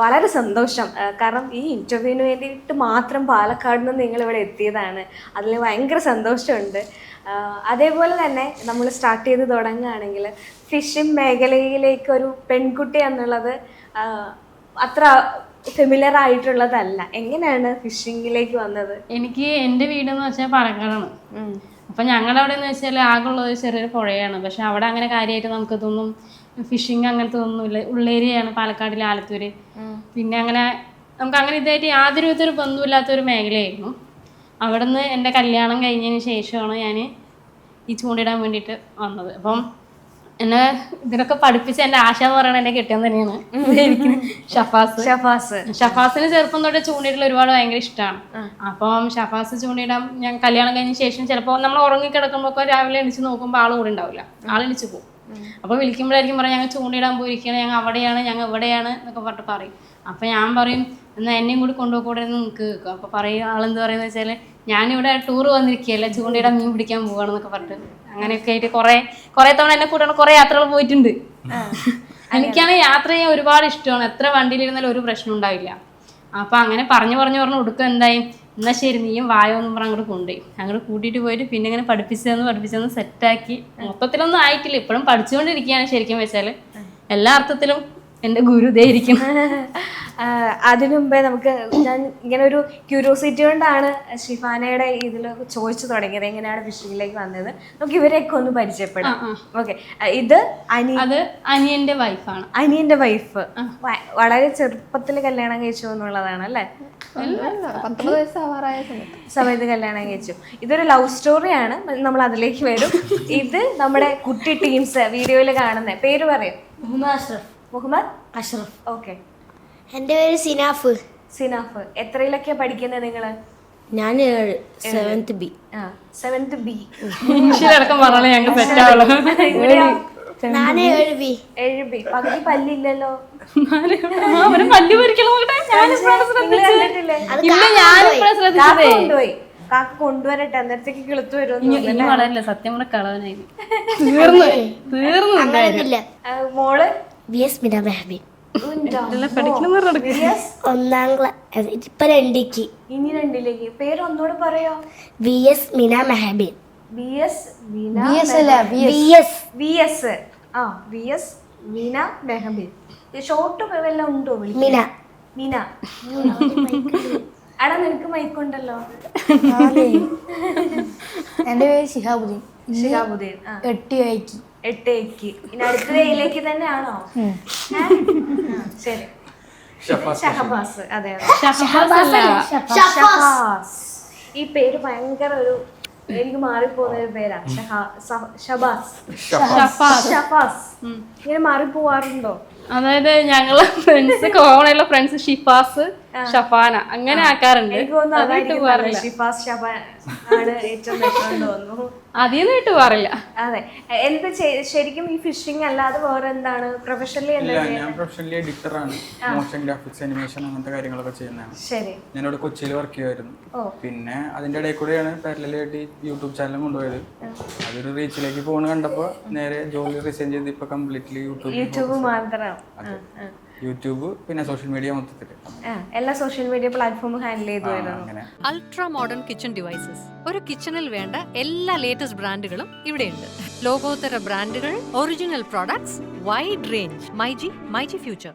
വളരെ സന്തോഷം. കാരണം ഈ ഇന്റർവ്യൂവിന് വേണ്ടിയിട്ട് മാത്രം പാലക്കാട് നിന്ന് നിങ്ങൾ ഇവിടെ എത്തിയതാണ്. അതിൽ ഭയങ്കര സന്തോഷമുണ്ട്. അതേപോലെ തന്നെ നമ്മൾ സ്റ്റാർട്ട് ചെയ്ത് തുടങ്ങുകയാണെങ്കിൽ ഫിഷിംഗ് മേഖലയിലേക്ക് ഒരു പെൺകുട്ടി എന്നുള്ളത് അത്ര ഫെമിലർ ആയിട്ടുള്ളതല്ല. എങ്ങനെയാണ് ഫിഷിങ്ങിലേക്ക് വന്നത്? എനിക്ക് എന്റെ വീടെന്ന് വെച്ചാൽ പാലക്കാടാണ്. അപ്പം ഞങ്ങളുടെ അവിടെ എന്ന് വെച്ചാൽ ആകുള്ളത് ചെറിയൊരു പുഴയാണ്. പക്ഷെ അവിടെ അങ്ങനെ കാര്യമായിട്ട് നമുക്ക് ഇതൊന്നും ഫിഷിങ് അങ്ങനത്തെ ഒന്നുമില്ല ഉള്ളേരിയാണ് പാലക്കാടിൽ ആലത്തൂര്. പിന്നെ അങ്ങനെ നമുക്ക് അങ്ങനെ ഇതായിട്ട് യാതൊരു വിധ ഒരു ബന്ധമില്ലാത്ത ഒരു മേഖലയായിരുന്നു. അവിടെ നിന്ന് എന്റെ കല്യാണം കഴിഞ്ഞതിന് ശേഷമാണ് ഞാൻ ഈ ചൂണ്ടിടാൻ വേണ്ടിയിട്ട് വന്നത്. അപ്പം എന്നെ ഇതിനൊക്കെ പഠിപ്പിച്ച എന്റെ ആശ എന്ന് പറയുന്നത് എന്റെ കെട്ടിയം തന്നെയാണ്. ഷഫാസ്. ഷഫാസ്. ഷഫാസിന് ചെറുപ്പം തൊട്ട് ചൂണ്ടിടൽ ഒരുപാട് ഭയങ്കര ഇഷ്ടമാണ് അപ്പം ഷഫാസ് ചൂണ്ടിടാൻ ഞാൻ കല്യാണം കഴിഞ്ഞ ശേഷം ചിലപ്പോൾ നമ്മൾ ഉറങ്ങി കിടക്കുമ്പോൾ രാവിലെ എണിച്ച് നോക്കുമ്പോൾ ആൾ കൂടെ ഉണ്ടാവില്ല. ആൾ എണിച്ച് പോകും. അപ്പൊ വിളിക്കുമ്പോഴായിരിക്കും പറയാം ഞങ്ങൾ ചൂണ്ടിടാൻ പോയിരിക്കുകയാണ് ഞങ്ങൾ അവിടെയാണ് ഞങ്ങൾ ഇവിടെയാണ് എന്നൊക്കെ പറഞ്ഞിട്ട് പറയും. അപ്പൊ ഞാൻ പറയും എന്നാ എന്നെയും കൂടി കൊണ്ടുപോകൂടെ എന്ന് നിങ്ങൾക്ക് കേൾക്കും. അപ്പോൾ പറയുക ആളെന്ത് പറയുന്നത് വെച്ചാൽ ഞാനിവിടെ ടൂർ വന്നിരിക്കുകയല്ല ചൂണ്ടയുടെ മീൻ പിടിക്കാൻ പോവാണെന്നൊക്കെ പറഞ്ഞിട്ട്. അങ്ങനെയൊക്കെ ആയിട്ട് കുറെ കുറെ തവണ എന്നെ കൂട്ടാണ് കുറെ യാത്രകൾ പോയിട്ടുണ്ട്. എനിക്കാണ് യാത്ര ചെയ്യാൻ ഒരുപാട് ഇഷ്ടമാണ്. എത്ര വണ്ടിയിലിരുന്നാലും ഒരു പ്രശ്നം ഉണ്ടാവില്ല. അപ്പൊ അങ്ങനെ പറഞ്ഞു പറഞ്ഞു പറഞ്ഞു ഒടുക്കം എന്തായി? എന്നാ ശരി നീയും വായോ എന്ന് പറഞ്ഞ് അങ്ങോട്ട് കൊണ്ടുപോയി അങ്ങോട്ട് കൂട്ടിയിട്ട് പോയിട്ട് പിന്നെ ഇങ്ങനെ പഠിപ്പിച്ചതെന്ന് പഠിപ്പിച്ചതെന്ന് സെറ്റാക്കി മൊത്തത്തിലൊന്നും ആയിട്ടില്ല. ഇപ്പോഴും പഠിച്ചുകൊണ്ടിരിക്കുകയാണ് ശരിക്കും വെച്ചാൽ എല്ലാ അർത്ഥത്തിലും എന്റെ ഗുരു ദേ ഇരിക്കുന്നു ആഹ് അതിനു മുമ്പേ നമുക്ക് ഞാൻ ഇങ്ങനെ ഒരു ക്യൂരിയോസിറ്റി കൊണ്ടാണ് ഷിഫാനയുടെ ഇതിൽ ചോദിച്ചു തുടങ്ങിയത് എങ്ങനെയാണ് ഫിഷിംഗിലേക്ക് വന്നത്. നമുക്ക് ഇവരെയൊക്കെ ഒന്ന് പരിചയപ്പെടാം. ഓക്കെ. ഇത് അനി അത് അനിയന്റെ വൈഫാണ്. അനിയന്റെ വൈഫ്. വളരെ ചെറുപ്പത്തിൽ കല്യാണം കഴിച്ചു എന്നുള്ളതാണ് അല്ലേ? സമയത്ത്. കല്യാണം കഴിച്ചു. ഇതൊരു ലവ് സ്റ്റോറിയാണ് നമ്മൾ അതിലേക്ക് വരും. ഇത് നമ്മുടെ കുട്ടി ടീംസ് വീഡിയോയിൽ കാണുന്ന പേര് പറയും. മുഹമ്മദ് അഷ്റഫ്. മുഹമ്മദ് അഷ്റഫ്. ഓക്കെ. എന്റെ പേര് സിനാഫ്. സിനാഫ്. എത്രയിലൊക്കെയാ പഠിക്കുന്നത് നിങ്ങൾ ഞാൻ ഏഴ് സെവൻത്ത് ബി സെവൻത് ബി ഇംഗ്ലീഷിലടക്കം പറഞ്ഞാലേ ഞങ്ങൾക്ക് സെറ്റാവുള്ളൂ. ഞാൻ ഏഴ് ബി ഏഴ് ബി പകുതി പല്ലില്ലല്ലോ? പല്ല് ഞാനിപ്പോഴാണ് കാക്ക കാക്ക കൊണ്ടുവരട്ടെ അന്നേരത്തേക്ക് കിളുത്തു വളരില്ല സത്യം കൂടെ കളവനായി. തീർന്നു. തീർന്നു മോൾ? ബി എസ് മിന ഒന്നാം ക്ലാസ് ഇപ്പൊ രണ്ടിക്ക്. ഇനി രണ്ടിലേക്ക്. പേര് ഒന്നുകൂടെ പറയോ? V S Mina Mehbin. B S B S ആ V S Veena Mehbeen. Short ഉണ്ടോ വിളിക്കാൻ? മിന. മീന. എടാ നിനക്ക് മൈക്കുണ്ടല്ലോ എന്റെ പേര് ശിഹാബുദ്ദീൻ ഷിഹാബുദ്ദീൻ ആ. എട്ടി വൈക്ക് എട്ടേക്ക്. ഇനി അടുത്ത ഡേയിലേക്ക് തന്നെയാണോ? ശരി. ഷഹബാസ് അതെ ഷഹബാസ് ഈ പേര് ഭയങ്കര ഒരു എനിക്ക് മാറിപ്പോകുന്ന ഒരു പേരാ. ഷബാസ് ഷഫാസ് ഇങ്ങനെ മാറിപ്പോവാറുണ്ടോ? അതായത് ഞങ്ങൾ friends common friends Shifas Shafana അങ്ങനെ ആക്കാറുണ്ട്. അതിന്ന് വിട്ട് പോകാറില്ല അതെ. എന്ത് ശരിക്കും ഈ ഫിഷിംഗ് അല്ലാതെ വേറെ എന്താണ്? പ്രൊഫഷണലി എന്താ ഞാൻ പ്രൊഫഷണലി എഡിറ്റർ ആണ്. മോഷൻ ഗ്രാഫിക്സ് അനിമേഷൻ അങ്ങനത്തെ കാര്യങ്ങളൊക്കെ ചെയ്യുന്നതാണ്. ശരി. ഞാനിവിടെ കൊച്ചിയിൽ വർക്ക് ചെയ്യുമായിരുന്നു പിന്നെ അതിന്റെ ഇടയിൽ കൂടെയാണ് പാരലായിട്ട് യൂട്യൂബ് ചാനൽ കൊണ്ടുപോയത്. അതൊരു റീച്ചിലേക്ക് പോകുന്ന കണ്ടപ്പോൾ നേരെ ജോലി റിസൈൻ ചെയ്ത് ഇപ്പൊ കംപ്ലീറ്റ്ലി യൂട്യൂബ് യൂട്യൂബ് മാത്രം ആ, ആ. യൂട്യൂബ് പിന്നെ സോഷ്യൽ മീഡിയ മൊത്തത്തിൽ ആ, എല്ലാ സോഷ്യൽ മീഡിയ പ്ലാറ്റ്ഫോമും ഹാൻഡിൽ ചെയ്തു വരുന്നു അങ്ങനെ. അൾട്രാ മോഡേൺ കിച്ചൺ ഡിവൈസസ് ഒരു കിച്ചണിൽ വേണ്ട എല്ലാ ലേറ്റസ്റ്റ് ബ്രാൻഡുകളും ഇവിടെയുണ്ട്. ലോകോത്തര ബ്രാൻഡുകൾ original products wide range myG myG future